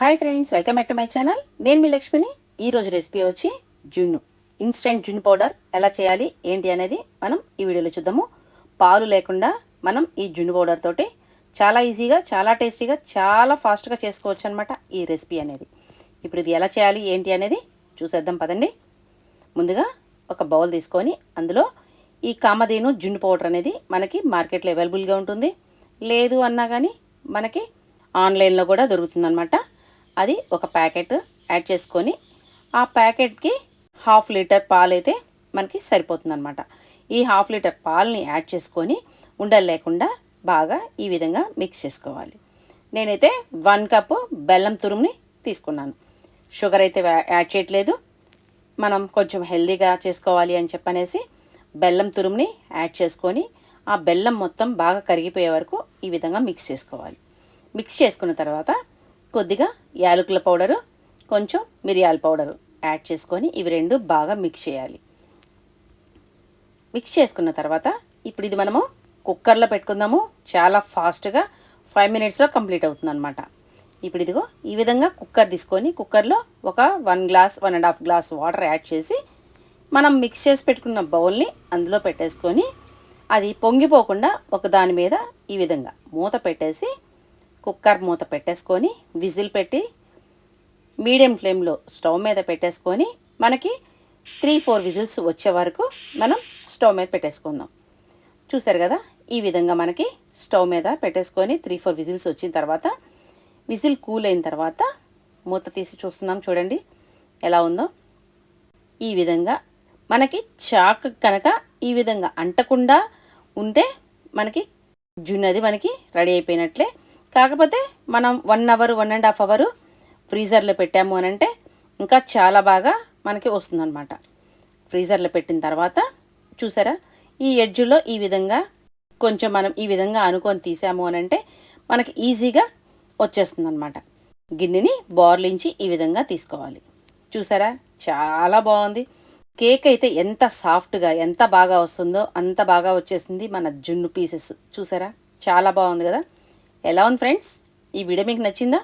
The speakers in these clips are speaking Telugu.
Hi friends welcome back to my channel నేను మీ లక్ష్మిని. ఈరోజు రెసిపీ వచ్చి జున్ను. ఇన్స్టెంట్ జున్ను పౌడర్ ఎలా చేయాలి ఏంటి అనేది మనం ఈ వీడియోలో చూద్దాము. పాలు లేకుండా మనం ఈ జున్ను పౌడర్ తోటి చాలా ఈజీగా చాలా టేస్టీగా చాలా ఫాస్ట్గా చేసుకోవచ్చు అనమాట ఈ రెసిపీ అనేది. ఇప్పుడు ఇది ఎలా చేయాలి ఏంటి అనేది చూసేద్దాం పదండి. ముందుగా ఒక బౌల్ తీసుకొని అందులో ఈ కామధేను జున్ను పౌడర్ అనేది మనకి మార్కెట్లో అవైలబుల్గా ఉంటుంది. లేదు అన్నా కానీ మనకి ఆన్లైన్లో కూడా దొరుకుతుందన్నమాట. అది ఒక ప్యాకెట్ యాడ్ చేసుకొని ఆ ప్యాకెట్కి హాఫ్ లీటర్ పాలు అయితే మనకి సరిపోతుందన్నమాట. ఈ హాఫ్ లీటర్ పాలని యాడ్ చేసుకొని ఉండలు లేకుండా బాగా ఈ విధంగా మిక్స్ చేసుకోవాలి. నేనైతే వన్ కప్ బెల్లం తురుముని తీసుకున్నాను. షుగర్ అయితే యాడ్ చేయట్లేదు. మనం కొంచెం హెల్దీగా చేసుకోవాలి అని చెప్పనేసి బెల్లం తురుముని యాడ్ చేసుకొని ఆ బెల్లం మొత్తం బాగా కరిగిపోయే వరకు ఈ విధంగా మిక్స్ చేసుకోవాలి. మిక్స్ చేసుకున్న తర్వాత కొద్దిగా యాలకుల పౌడరు కొంచెం మిరియాల పౌడరు యాడ్ చేసుకొని ఇవి రెండు బాగా మిక్స్ చేయాలి. మిక్స్ చేసుకున్న తర్వాత ఇప్పుడు ఇది మనము కుక్కర్లో పెట్టుకుందాము. చాలా ఫాస్ట్గా ఫైవ్ మినిట్స్లో కంప్లీట్ అవుతుంది అనమాట ఇప్పుడు ఇదిగో ఈ విధంగా కుక్కర్ తీసుకొని కుక్కర్లో ఒక one glass one and half glass water add చేసి మనం మిక్స్ చేసి పెట్టుకున్న బౌల్ని అందులో పెట్టేసుకొని అది పొంగిపోకుండా ఒక దాని మీద ఈ విధంగా మూత పెట్టేసి కుక్కర్ మూత పెట్టేసుకొని విజిల్ పెట్టి మీడియం ఫ్లేమ్లో స్టవ్ మీద పెట్టేసుకొని మనకి త్రీ ఫోర్ విజిల్స్ వచ్చే వరకు మనం స్టవ్ మీద పెట్టేసుకుందాం. చూసారు కదా? ఈ విధంగా మనకి స్టవ్ మీద పెట్టేసుకొని త్రీ ఫోర్ విజిల్స్ వచ్చిన తర్వాత విజిల్ కూల్ అయిన తర్వాత మూత తీసి చూస్తున్నాం చూడండి ఎలా ఉందో. ఈ విధంగా మనకి చాక్ కనుక ఈ విధంగా అంటకుండా ఉంటే మనకి జున్నది మనకి రెడీ అయిపోయినట్లే. కాకపోతే మనం one hour one and half hour ఫ్రీజర్లో పెట్టాము అని అంటే ఇంకా చాలా బాగా మనకి వస్తుందన్నమాట. ఫ్రీజర్లో పెట్టిన తర్వాత చూసారా? ఈ ఎడ్జ్లో ఈ విధంగా కొంచెం మనం ఈ విధంగా అనుకొని తీసాము అని అంటే మనకి ఈజీగా వచ్చేస్తుంది అనమాట గిన్నెని బోర్లించి ఈ విధంగా తీసుకోవాలి. చూసారా? చాలా బాగుంది. కేక్ అయితే ఎంత సాఫ్ట్గా ఎంత బాగా వస్తుందో అంత బాగా వచ్చేసింది మన జున్ను పీసెస్. చూసారా? చాలా బాగుంది కదా? ఎలా ఉంది ఫ్రెండ్స్? ఈ వీడియో మీకు నచ్చిందా?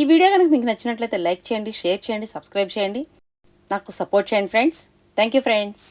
ఈ వీడియో కనుక మీకు నచ్చినట్లయితే లైక్ చేయండి షేర్ చేయండి సబ్స్క్రైబ్ చేయండి. నాకు సపోర్ట్ చేయండి ఫ్రెండ్స్. Thank you friends.